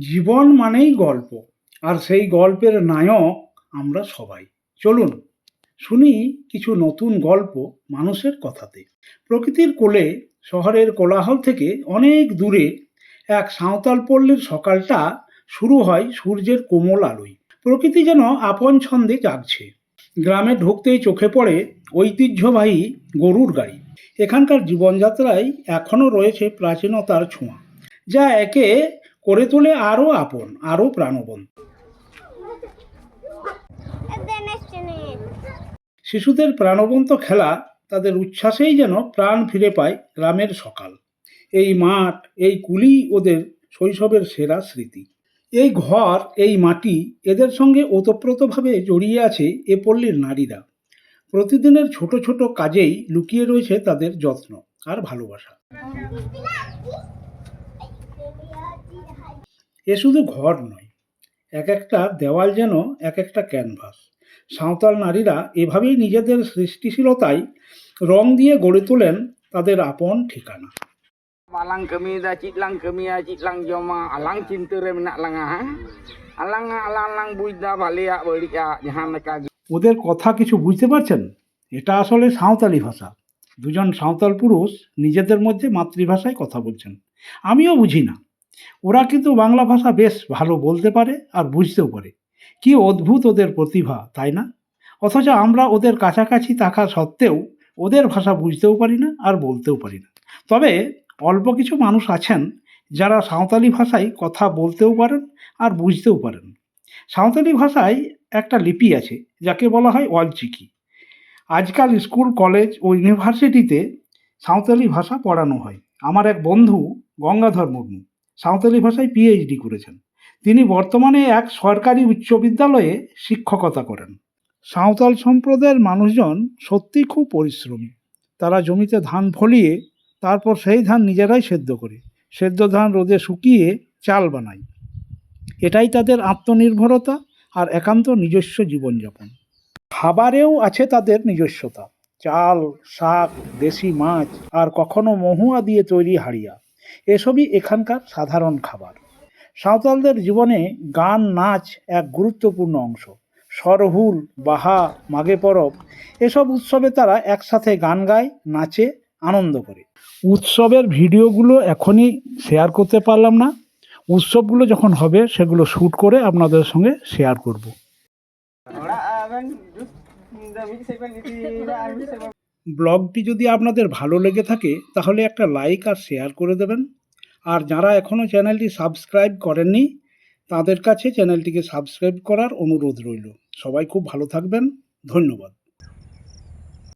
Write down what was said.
জীবন মানেই গল্প, আর সেই গল্পের নায়ক আমরা সবাই। চলুন, শুনি কিছু নতুন গল্প মানুষের কথাতে। প্রকৃতির কোলে, শহরের কোলাহল থেকে অনেক দূরে, এক সাঁওতাল পল্লীর সকালটা শুরু হয় সূর্যের কোমল আলোয়। প্রকৃতি যেন আপন ছন্দে জাগছে। গ্রামে ঢুকতেই চোখে পড়ে ঐতিহ্যবাহী গরুর গাড়ি। এখানকার জীবনযাত্রায় এখনও রয়েছে প্রাচীনতার ছোঁয়া। যা একে করে তোলে আরও আপন আরও প্রাণবন্ত। শিশুদের প্রাণবন্ত খেলা তাদের উচ্ছ্বাসেই যেন প্রাণ ফিরে পায় গ্রামের সকাল। এই মাঠ, এই কুলি ওদের শৈশবের সেরা স্মৃতি। এই ঘর, এই মাটি এদের সঙ্গে ওতপ্রোতভাবে জড়িয়ে আছে এ পল্লীর নারীরা। প্রতিদিনের ছোট ছোট কাজেই লুকিয়ে রয়েছে তাদের যত্ন আর ভালোবাসা। এ শুধু ঘর নয় এক একটা দেওয়াল যেন এক একটা ক্যানভাস। সাঁওতাল নারীরা এভাবেই নিজেদের সৃষ্টিশীলতায় রং দিয়ে গড়ে তোলেন তাদের আপন ঠিকানা। Alang kami dah cik lang kami ah cik lang joma alang cinta re menak lang ha? Alang alang alang buida balik balik jahan mereka ওদের কথা কিছু বুঝতে পারছেন? এটা আসলে সাঁওতালি ভাষা। দুজন সাঁওতাল পুরুষ নিজেদের মধ্যে মাতৃভাষায় কথা বলছেন। আমিও বুঝি না। ওরা কিন্তু বাংলা ভাষা বেশ ভালো বলতে পারে আর বুঝতেও পারে। কি অদ্ভুত ওদের প্রতিভা, তাই না? অথচ আমরা ওদের কাছাকাছি থাকা সত্ত্বেও ওদের ভাষা বুঝতেও পারি না আর বলতেও পারি না। তবে অল্প কিছু মানুষ আছেন যারা সাঁওতালি ভাষায় কথা বলতেও পারেন আর বুঝতেও পারেন। সাঁওতালি ভাষায় একটা লিপি আছে, যাকে বলা হয় অলচিকি। আজকাল স্কুল, কলেজ ও ইউনিভার্সিটিতে সাঁওতালি ভাষা পড়ানো হয়। আমার এক বন্ধু গঙ্গাধর মুর্মু। সাঁওতালি ভাষায় পিএইচডি করেছেন। তিনি বর্তমানে এক সরকারি উচ্চ বিদ্যালয়ে শিক্ষকতা করেন। সাঁওতাল সম্প্রদায়ের মানুষজন সত্যিই খুব পরিশ্রমী। তারা জমিতে ধান ফলিয়ে তারপর সেই ধান নিজেরাই সেদ্ধ করে। সেদ্ধ ধান রোদে শুকিয়ে চাল বানায়। এটাই তাদের আত্মনির্ভরতা আর একান্ত নিজস্ব জীবনযাপন। খাবারেও আছে তাদের নিজস্বতা। চাল, শাক, দেশি মাছ আর কখনো মহুয়া দিয়ে তৈরি হাড়িয়া। এসবই এখানকার সাধারণ খাবার। সাঁওতালদের জীবনে গান, নাচ এক গুরুত্বপূর্ণ অংশ। সরহুল, বাহা, মাঘে পরব, এসব উৎসবে তারা একসাথে গান গায়, নাচে, আনন্দ করে। উৎসবের ভিডিওগুলো এখনই শেয়ার করতে পারলাম না। উৎসবগুলো যখন হবে, সেগুলো শ্যুট করে আপনাদের সঙ্গে শেয়ার করব। ব্লগটি যদি আপনাদের ভালো লেগে থাকে, তাহলে একটা লাইক আর শেয়ার করে দেবেন। আর যারা এখনও চ্যানেলটি সাবস্ক্রাইব করেননি, তাদের কাছে চ্যানেলটিকে সাবস্ক্রাইব করার অনুরোধ রইল। সবাই খুব ভালো থাকবেন। ধন্যবাদ।